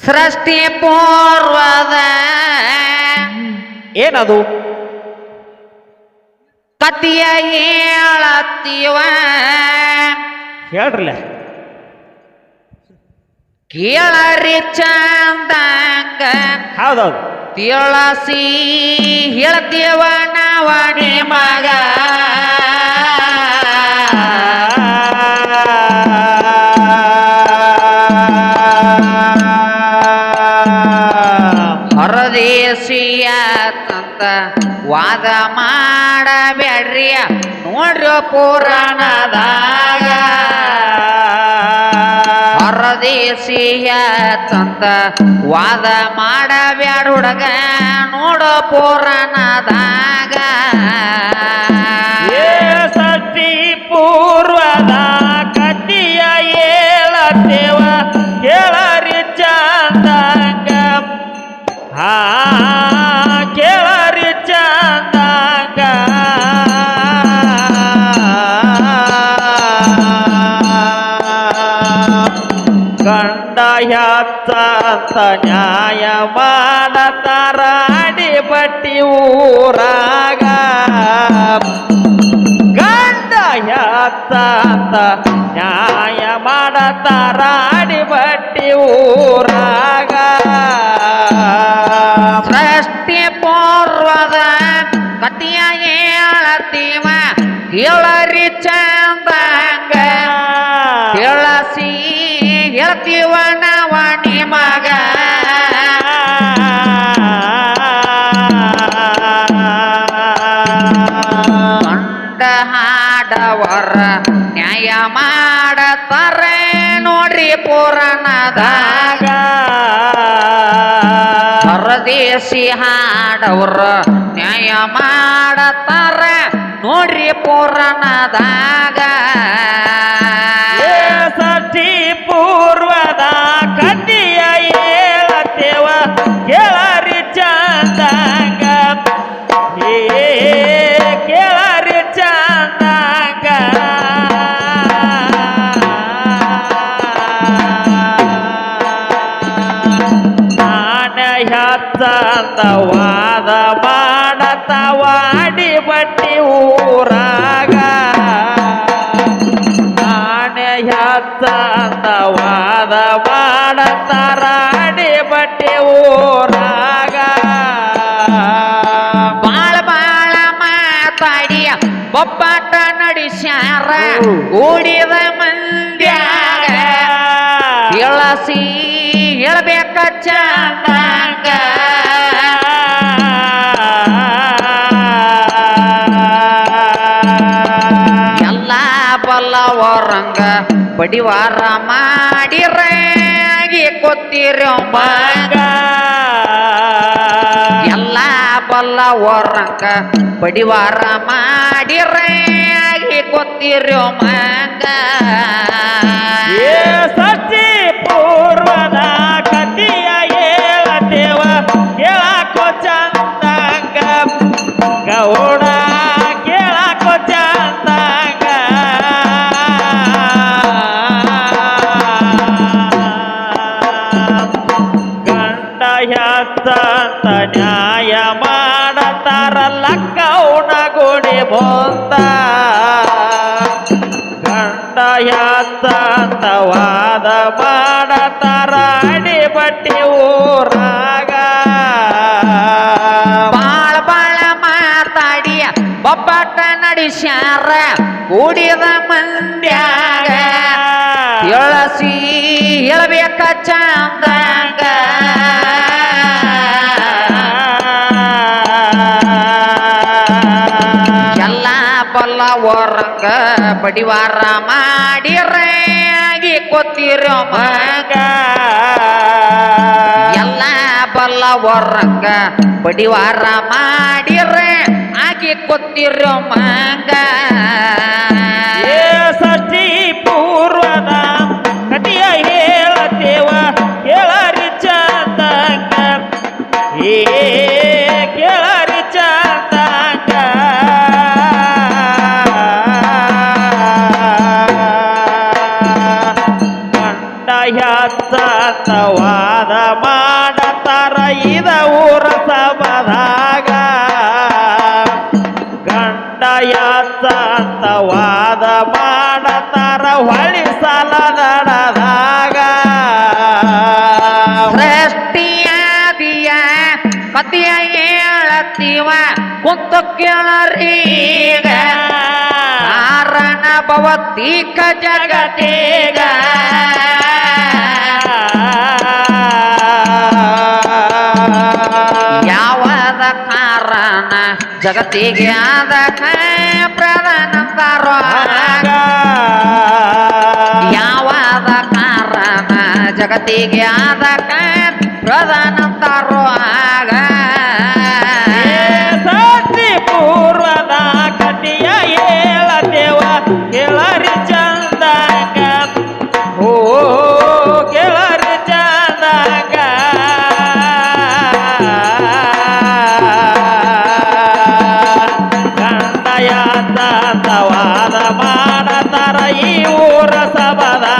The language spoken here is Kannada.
ಸೃಷ್ಟಿ ಪೂರ್ವದ. ಏನದು? ಕತಿಯ ಹೇಳತ್ತೀವ ಹೇಳ್ರಲ್ಲ ಕೇಳರಿ ಚಂದಂಗ. ಹೌದೌದು. ತಿಳಸಿ ಹೇಳ್ತೀವ ನಾವ ನಿಮಗ ವಾದ ಮಾಡಬೇಡ್ರಿ ನೋಡ್ರಿ ಪುರಾಣದಾಗ. ಹೊರದೇಶಿಯ ತಂತ ವಾದ ಮಾಡಬ್ಯಾಡ ಹುಡುಗ ನೋಡೋ ಪುರಾಣದಾಗ. ಗಂಡ ಯಾತ್ತ ನ್ಯಾಯ ಮಾಡತಾರ ಅಡಿ ಬಟ್ಟಿ ಊರಾಗ. ಗಂಡ ಯಾತ್ತ ನ್ಯಾಯ ಮಾಡತಾರ ಅಡಿ ಬಟ್ಟಿ ಊರಾಗ. ಸೃಷ್ಟಿ ಪೂರ್ವದ ಕತಿಯ ಹೇಳತ್ತೀವ ಹೇಳರಿ ಚಂದಂಗ ಪುರಾಣದಾಗ ಪರದೇಶಿ ಹಾಡವ್ರ ನ್ಯಾಯ ಮಾಡತಾರ. ನೋಡ್ರಿ ಪುರಾಣದಾಗ ಹತ್ತಂತ ವಾದ ಮಾಡತವಾಡಿ ಬಟ್ಟಿ ಊರಾಗ. ನಾನೇ ಹತ್ತಂತ ವಾದ ಮಾಡತಾರಾಡಿ ಬಟ್ಟೆ ಊರಾಗ. ಬಾಳ ಬಾಳ ಮಾತಾಡಿ ಒಪ್ಪಾಟ ನಡೆಸ್ಯಾರ. ಕೂಡಿದ ಮಂದ್ಯಾಗ. ಹೇಳಸಿ ಹೇಳಬೇಕ ಚಂದಂಗ. ಬಡಿವಾರ ಮಾಡಿರೆ ಆಗಿ ಕೊತ್ತಿರೋ ಮಗ ಎಲ್ಲ ಬಲ್ಲವರಂಗ ಬಡಿವಾರ ಮಾಡಿರೆ ಆಗಿ ಕೊತ್ತಿರೋ ಮಗ ಸೃಷ್ಟಿ ಪೂರ್ವದ ಕತಿಯ ಏಳ ದೇವ ಕೇಳಕೋ ಚಂದಂಗ. ಗೌಡ ಹತ್ತಂತ ನ್ಯಾಯ ಮಾಡತಾರಲ್ಲ ಕೌಣ ಗುಡಿ ಬಂದ ಗಂಡ ಹತ್ತಂತ ವಾದ ಮಾಡತಾರ ಅಡಿ ಬಟ್ಟಿ ಊರಾಗ ಬಾಳ ಬಾಳ ಮಾತಾಡಿ ಬೊಬ್ಬಾಟ ನಡೆಸ್ಯಾರ ಕೂಡಿದ ಮಂದ್ಯಾಗ ಹೇಳಸಿ ಹೇಳ್ಬೇಕ ಚಂದಂಗ ಹೊರಂಗ ಬಡಿವಾರ ಆಗಿ ಕೊತ್ತಿರೋ ಮಗ. ಎಲ್ಲ ಬಲ್ಲ ಓರಂಗ ಬಡಿವಾರ ಮಾಡಿರೆ ಆಗಿ ಕೊತ್ತಿರೋ ಮಗ. ಷಷ್ಠಿ ಪೂರ್ವದ ಕಟಿಯ ಹೇಳತೇವ ಕೇಳರಿ ಚಂದಂಗ ಏ ಕಷ್ಟವಾದ ಮಾಡತರ ಇದ ಊರ ಸಭದಾಗ ಗಂಡಯ ಸಂತವಾದ ಮಾಡತರ ಹೊಳಿ ಸಲ ನಡದಾಗ ಸೃಷ್ಟಿಯಾದಿಯ ಪತಿಯ ಹೇಳತ್ತೀವ ಕುಂತ ಕೇಳರೀಗ. ಕಾರಣ ಭವತ್ತೀಕ ಜಗತ್ತೇಗ. ಜಗತ್ತಿಗೆ ಆದ ಪ್ರಧಾನಂತಾರೋ ಯಾವದ ಕಾರಣ ಜಗತ್ತಿಗೆ ಆದ ಪ್ರಧಾನ ಆಗ ಊರ ಸಬದಾಗ ಗಂಡಯ ತಂದ